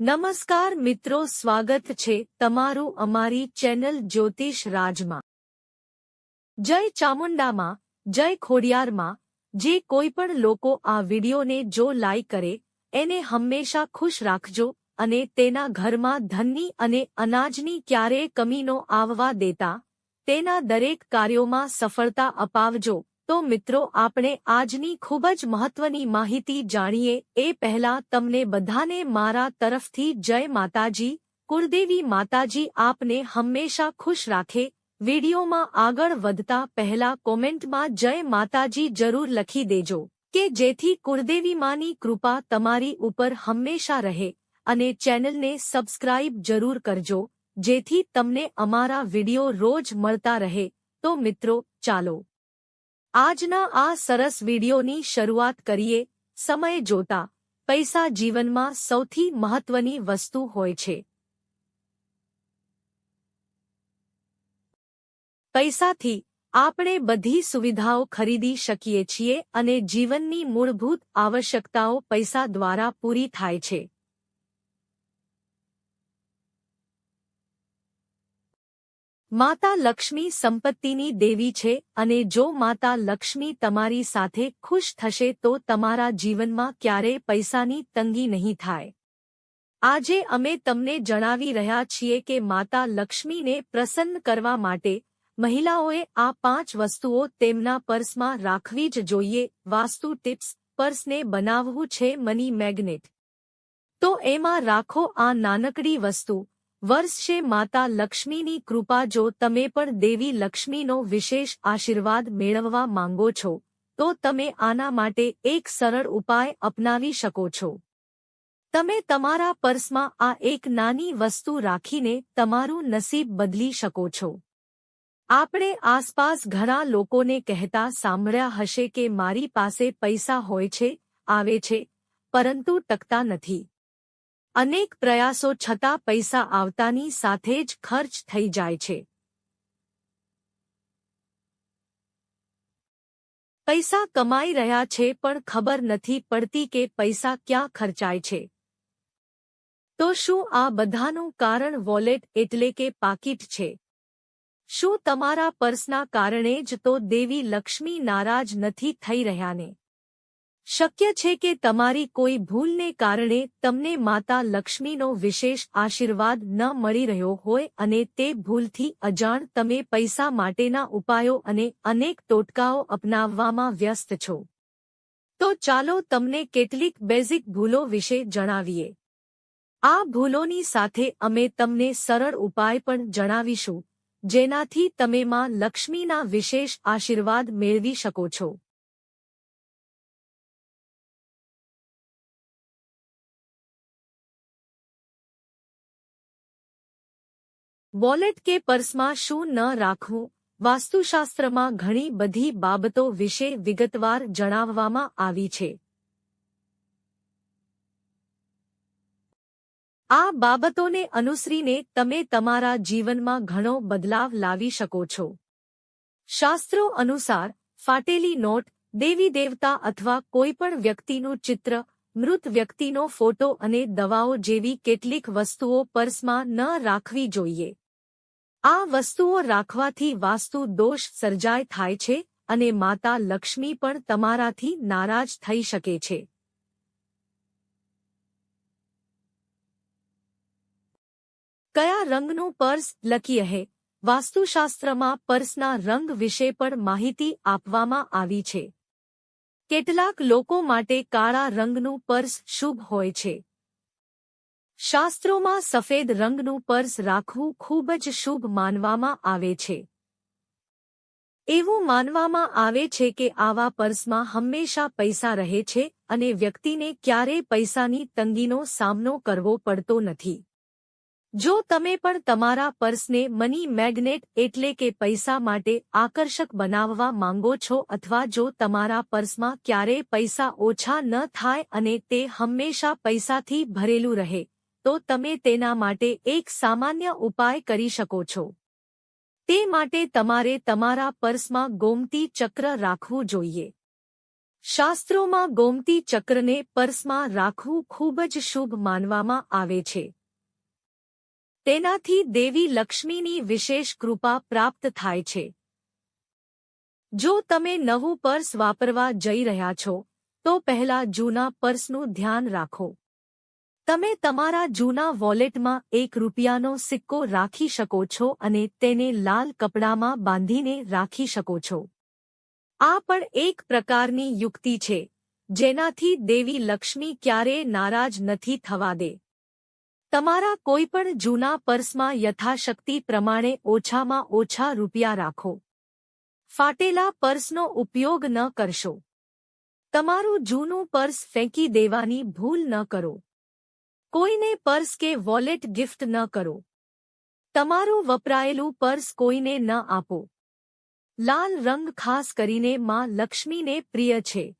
નમસ્કાર મિત્રો, સ્વાગત છે તમારું અમારી ચેનલ જ્યોતિષ રાજમાં. જય ચામુંડામાં, જય ખોડિયારમાં, જે કોઈ પણ લોકો આ વિડીયોને જો લાઈક કરે, એને હંમેશા ખુશ રાખજો અને તેના ઘરમાં ધનની અને અનાજની ક્યારેય કમીનો આવવા દેતા, તેના દરેક કાર્યોમાં સફળતા અપાવજો. તો મિત્રો, આપણે આજની ખૂબ જ મહત્વની માહિતી જાણીએ. એ પહેલા તમને બધાને મારા તરફથી જય માતાજી. કુળદેવી માતાજી આપને હંમેશા ખુશ રાખે. વિડીયોમાં આગળ વધતા પહેલા કોમેન્ટમાં જય માતાજી જરૂર લખી દેજો કે જેથી કુળદેવી માની કૃપા તમારી ઉપર હંમેશા રહે અને ચેનલને સબસ્ક્રાઇબ જરૂર કરજો, જેથી તમને અમારા વિડિયો રોજ મળતા રહે. તો મિત્રો, ચાલો આજના આ સરસ વિડીયોની શરૂઆત કરીએ. સમય જોતા, પૈસા જીવનમાં સૌથી મહત્વની વસ્તુ હોય છે. પૈસાથી આપણે બધી સુવિધાઓ ખરીદી શકીએ છીએ અને જીવનની મૂળભૂત આવશ્યકતાઓ પૈસા દ્વારા પૂરી થાય છે. માતા લક્ષ્મી સંપત્તિની દેવી છે અને જો માતા લક્ષ્મી તમારી સાથે ખુશ થશે તો તમારા જીવનમાં ક્યારેય પૈસાની તંગી નહીં થાય. આજે અમે તમને જણાવી રહ્યા છીએ કે માતા લક્ષ્મીને પ્રસન્ન કરવા માટે મહિલાઓએ આ પાંચ વસ્તુઓ તેમના પર્સમાં રાખવી જ જોઈએ, વાસ્તુ ટિપ્સ, પર્સને બનાવવું છે, મની મેગ્નેટ. તો એમાં રાખો આ નાનકડી વસ્તુ વર્ષે માતા લક્ષ્મીની કૃપા જો તમે પણ દેવી લક્ષ્મીનો વિશેષ આશીર્વાદ મેળવવા માંગો છો, તો તમે આના માટે એક સરળ ઉપાય અપનાવી શકો છો. તમે તમારા પર્સમાં આ એક નાની વસ્તુ રાખીને તમારું નસીબ બદલી શકો છો. આપણે આસપાસ ઘણા લોકોને કહેતા સાંભળ્યા હશે કે મારી પાસે પૈસા હોય છે, આવે છે, પરંતુ ટકતા નથી. અનેક પ્રયાસો છતાં પૈસા આવતાની સાથે જ ખર્ચ થઈ જાય છે. પૈસા કમાઈ રહ્યા છે પણ ખબર નથી પડતી કે પૈસા ક્યાં ખર્ચાય છે. તો શું આ બધાનું કારણ વોલેટ એટલે કે પાકીટ છે? શું તમારા પર્સના કારણે જ તો દેવી લક્ષ્મી નારાજ નથી થઈ રહ્યાને શક્ય છે કે તમારી કોઈ ભૂલને કારણે તમને માતા લક્ષ્મીનો વિશેષ આશીર્વાદ ન મળી રહ્યો હોય અને તે ભૂલથી અજાણ તમે પૈસા માટેના ઉપાયો અને અનેક ટોટકાઓ અપનાવવામાં વ્યસ્ત છો. તો ચાલો તમને કેટલીક બેઝિક ભૂલો વિશે જણાવીએ. આ ભૂલોની સાથે અમે તમને સરળ ઉપાય પણ જણાવીશું, જેનાથી તમે માં લક્ષ્મીના વિશેષ આશીર્વાદ મેળવી શકો છો. વોલેટ કે પર્સમાં શું ન રાખવું? વાસ્તુશાસ્ત્રમાં ઘણી બધી બાબતો વિશે વિગતવાર જણાવવામાં આવી છે. આ બાબતોને અનુસરીને તમે તમારા જીવનમાં ઘણો બદલાવ લાવી શકો છો. શાસ્ત્રો અનુસાર, ફાટેલી નોટ, દેવી દેવતા અથવા કોઈપણ વ્યક્તિનું ચિત્ર, મૃત વ્યક્તિનો ફોટો અને દવાઓ જેવી કેટલીક વસ્તુઓ પર્સમાં ન રાખવી જોઈએ. આ વસ્તુઓ રાખવાથી વાસ્તુ દોષ સર્જાય થાય છે અને માતા લક્ષ્મી પણ તમારાથી નારાજ થઈ શકે છે. કયા રંગનું પર્સ લકી હે વાસ્તુશાસ્ત્રમાં પર્સના રંગ વિશે પણ માહિતી આપવામાં આવી છે. કેટલાક લોકો માટે કાળા રંગનું પર્સ શુભ હોય છે. શાસ્ત્રોમાં સફેદ રંગનું પર્સ રાખવું ખૂબ જ શુભ માનવામાં આવે છે. એવું માનવામાં આવે છે કે આવા પર્સમાં હંમેશા પૈસા રહે છે અને વ્યક્તિને ક્યારેય પૈસાની તંગીનો સામનો કરવો પડતો નથી. જો તમે પણ તમારા પર્સને મની મેગ્નેટ એટલે કે પૈસા માટે આકર્ષક બનાવવા માંગો છો અથવા જો તમારા પર્સમાં ક્યારેય પૈસા ઓછા ન થાય અને તે હંમેશા પૈસાથી ભરેલું રહે તો તમે તેના માટે એક સામાન્ય ઉપાય કરી શકો છો. તે માટે તમારે તમારા પર્સમાં ગોમતી ચક્ર રાખવું જોઈએ. શાસ્ત્રોમાં ગોમતી ચક્રને પર્સમાં રાખવું ખૂબ જ શુભ માનવામાં આવે છે. તેનાથી દેવી લક્ષ્મીની વિશેષ કૃપા પ્રાપ્ત થાય છે. જો તમે નવું પર્સ વાપરવા જઈ રહ્યા છો, તો પહેલા જૂના પર્સનું ધ્યાન રાખો. તમે તમારા જૂના વોલેટમાં એક રૂપિયાનો સિક્કો રાખી શકો છો અને તેને લાલ કપડામાં બાંધીને રાખી શકો છો. આ પણ એક પ્રકારની યુક્તિ છે, જેનાથી દેવી લક્ષ્મી ક્યારેય નારાજ નથી થવા દે. તમારા કોઈપણ જૂના પર્સમાં યથાશક્તિ પ્રમાણે ઓછામાં ઓછા રૂપિયા રાખો. ફાટેલા પર્સનો ઉપયોગ ન કરશો. તમારું જૂનું પર્સ ફેંકી દેવાની ભૂલ ન કરો. કોઈને પર્સ કે વોલેટ ગિફ્ટ ન કરો. તમારું વપરાયેલું પર્સ કોઈને ન આપો. લાલ રંગ ખાસ કરીને માં લક્ષ્મીને પ્રિય છે.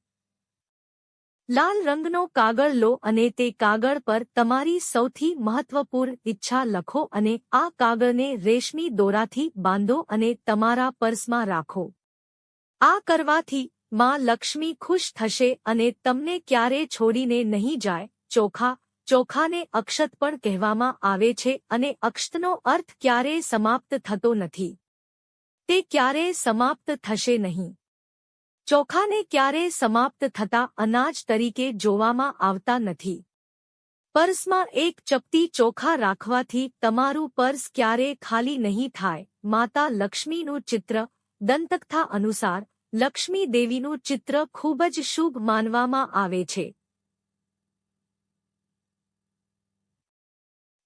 લાલ રંગનો કાગળ લો અને તે કાગળ પર તમારી સૌથી મહત્વપૂર્ણ ઈચ્છા લખો અને આ કાગળને રેશમી દોરાથી બાંધો અને તમારા પર્સમાં રાખો. આ કરવાથી માં લક્ષ્મી ખુશ થશે અને તમને ક્યારે છોડીને નહીં જાય, ચોખા ચોખાને અક્ષત પણ કહેવામાં આવે છે અને અક્ષતનો અર્થ ક્યારેય સમાપ્ત થતો નથી. તે ક્યારેય સમાપ્ત થશે નહીં. ચોખાને ક્યારેય સમાપ્ત થતા અનાજ તરીકે જોવામાં આવતા નથી. પર્સમાં એક ચપટી ચોખા રાખવાથી તમારું પર્સ ક્યારેય ખાલી નહીં થાય. માતા લક્ષ્મીનું ચિત્ર દંતકથા અનુસાર લક્ષ્મી દેવીનું ચિત્ર ખૂબ જ શુભ માનવામાં આવે છે.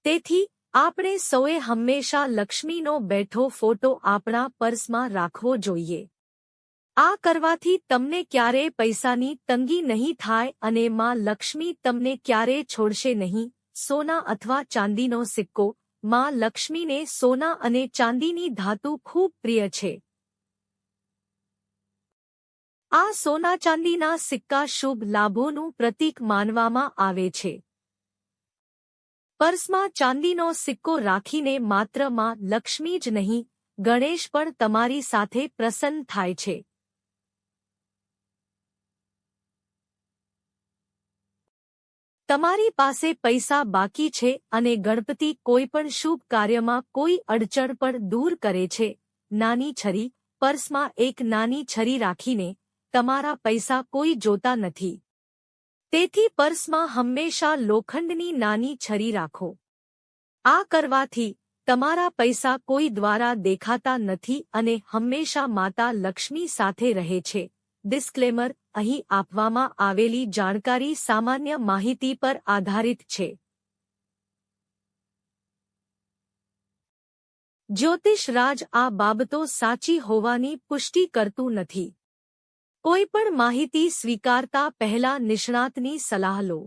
તેથી, આપણે સૌએ હંમેશા લક્ષ્મીનો બેઠો ફોટો આપણા પર્સમાં રાખવો જોઈએ. આ કરવાથી તમને ક્યારેય પૈસાની તંગી નહીં થાય અને માં લક્ષ્મી તમને ક્યારેય છોડશે નહીં. સોના અથવા ચાંદીનો સિક્કો. માં લક્ષ્મીને સોના અને ચાંદીની ધાતુ ખૂબ પ્રિય છે. આ સોના ચાંદીના સિક્કા શુભ લાભોનું પ્રતીક માનવામાં આવે છે. પર્સમાં ચાંદીનો સિક્કો રાખીને માત્રમાં લક્ષ્મી જ નહીં, ગણેશ પણ તમારી સાથે પ્રસન્ન થાય છે. તમારી પાસે પૈસા બાકી છે અને ગણપતિ કોઈ પણ શુભ કાર્યમાં કોઈ અડચણ પણ દૂર કરે છે. નાની છરી, પર્સમાં એક નાની છરી રાખીને તમારા પૈસા કોઈ જોતા નથી. તેથી પર્સમાં હંમેશા લોખંડની નાની છરી રાખો. આ કરવાથી તમારા પૈસા કોઈ દ્વારા દેખાતા નથી અને હંમેશા માતા લક્ષ્મી સાથે રહે છે. ડિસ્ક્લેમર અહીં આપવામાં આવેલી જાણકારી સામાન્ય માહિતી પર આધારિત છે. જ્યોતિષરાજ આ બાબતો સાચી હોવાની પુષ્ટિ કરતું નથી. કોઈ પણ માહિતી સ્વીકારતા પહેલા નિષ્ણાતની સલાહ લો.